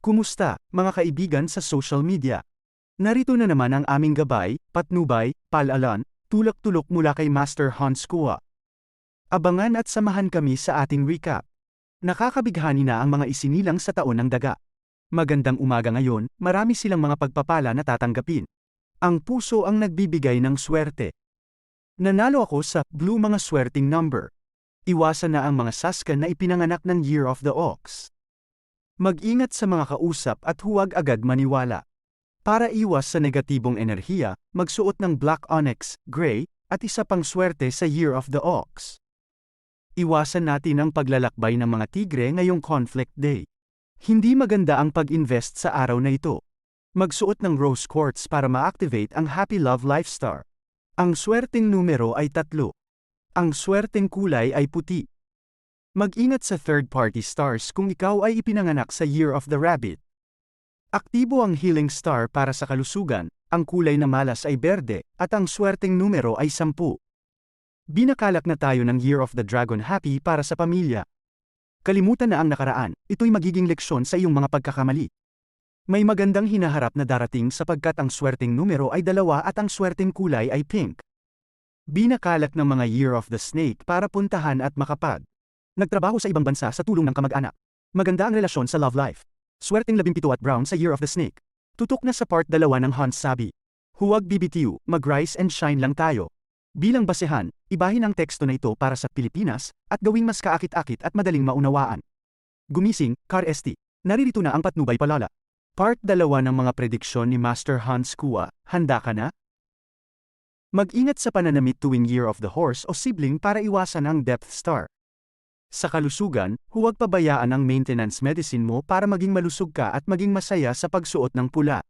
Kumusta, mga kaibigan sa social media? Narito na naman ang aming gabay, patnubay, palalan, tulak-tulok mula kay Master Hans Kua. Abangan at samahan kami sa ating recap. Nakakabighani na ang mga isinilang sa taon ng daga. Magandang umaga ngayon, marami silang mga pagpapala na tatanggapin. Ang puso ang nagbibigay ng swerte. Nanalo ako sa Blue mga swerting number. Iwasan na ang mga saskan na ipinanganak ng Year of the Ox. Mag-ingat sa mga kausap at huwag agad maniwala. Para iwas sa negatibong enerhiya, magsuot ng black onyx, gray, at isa pang swerte sa Year of the Ox. Iwasan natin ang paglalakbay ng mga tigre ngayong conflict day. Hindi maganda ang pag-invest sa araw na ito. Magsuot ng rose quartz para ma-activate ang happy love life star. Ang swerteng numero ay tatlo. Ang swerteng kulay ay puti. Mag-ingat sa third-party stars kung ikaw ay ipinanganak sa Year of the Rabbit. Aktibo ang healing star para sa kalusugan, ang kulay na malas ay berde, at ang swerteng numero ay sampu. Binakalak na tayo ng Year of the Dragon Happy para sa pamilya. Kalimutan na ang nakaraan, ito'y magiging leksyon sa iyong mga pagkakamali. May magandang hinaharap na darating sapagkat ang swerteng numero ay dalawa at ang swerteng kulay ay pink. Binakalak ng mga Year of the Snake para puntahan at makapag. Nagtrabaho sa ibang bansa sa tulong ng kamag-anak. Maganda ang relasyon sa love life. Swerteng 17 at brown sa Year of the Snake. Tutok na sa part 2 ng Hans Sabi. Huwag BBTU, mag-rise and shine lang tayo. Bilang basehan, ibahin ang teksto na ito para sa Pilipinas, at gawing mas kaakit-akit at madaling maunawaan. Gumising, Car ST. Naririto na ang patnubay palala. Part 2 ng mga prediksyon ni Master Hans Kua, handa ka na? Mag-ingat sa pananamit tuwing Year of the Horse o sibling para iwasan ang Depth Star. Sa kalusugan, huwag pabayaan ang maintenance medicine mo para maging malusog ka at maging masaya sa pagsuot ng pula.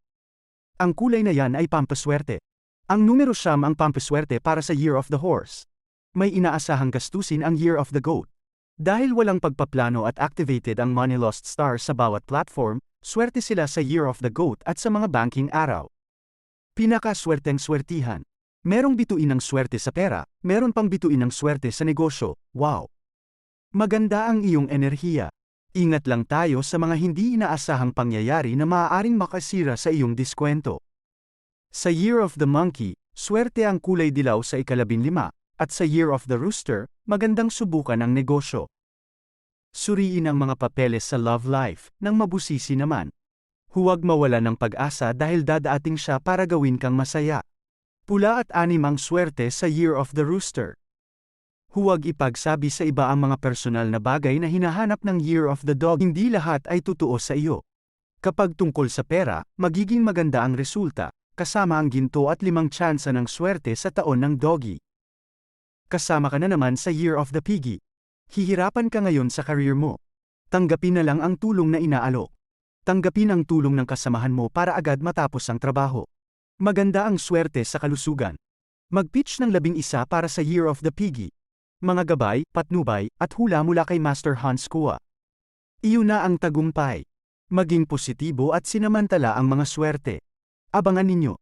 Ang kulay na yan ay pampaswerte. Ang numero siyam ang pampaswerte para sa Year of the Horse. May inaasahang gastusin ang Year of the Goat. Dahil walang pagpaplano at activated ang Money Lost Star sa bawat platform, swerte sila sa Year of the Goat at sa mga banking araw. Pinakaswerteng swertihan. Merong bituin ng swerte sa pera, meron pang bituin ng swerte sa negosyo, wow! Maganda ang iyong enerhiya. Ingat lang tayo sa mga hindi inaasahang pangyayari na maaaring makasira sa iyong diskwento. Sa Year of the Monkey, swerte ang kulay dilaw sa ikalabin lima, at sa Year of the Rooster, magandang subukan ang negosyo. Suriin ang mga papeles sa love life, nang mabusisi naman. Huwag mawala ng pag-asa dahil dadaating siya para gawin kang masaya. Pula at anim ang swerte sa Year of the Rooster. Huwag ipagsabi sa iba ang mga personal na bagay na hinahanap ng Year of the Dog. Hindi lahat ay totoo sa iyo. Kapag tungkol sa pera, magiging maganda ang resulta, kasama ang ginto at limang tsansa ng swerte sa taon ng Doggy. Kasama ka na naman sa Year of the Piggy. Hihirapan ka ngayon sa career mo. Tanggapin na lang ang tulong na inaalok. Tanggapin ang tulong ng kasamahan mo para agad matapos ang trabaho. Maganda ang swerte sa kalusugan. Mag-pitch ng labing isa para sa Year of the Piggy mga gabay, patnubay, at hula mula kay Master Hans Kua. Iyon na ang tagumpay. Maging positibo at sinamantala ang mga swerte. Abangan ninyo.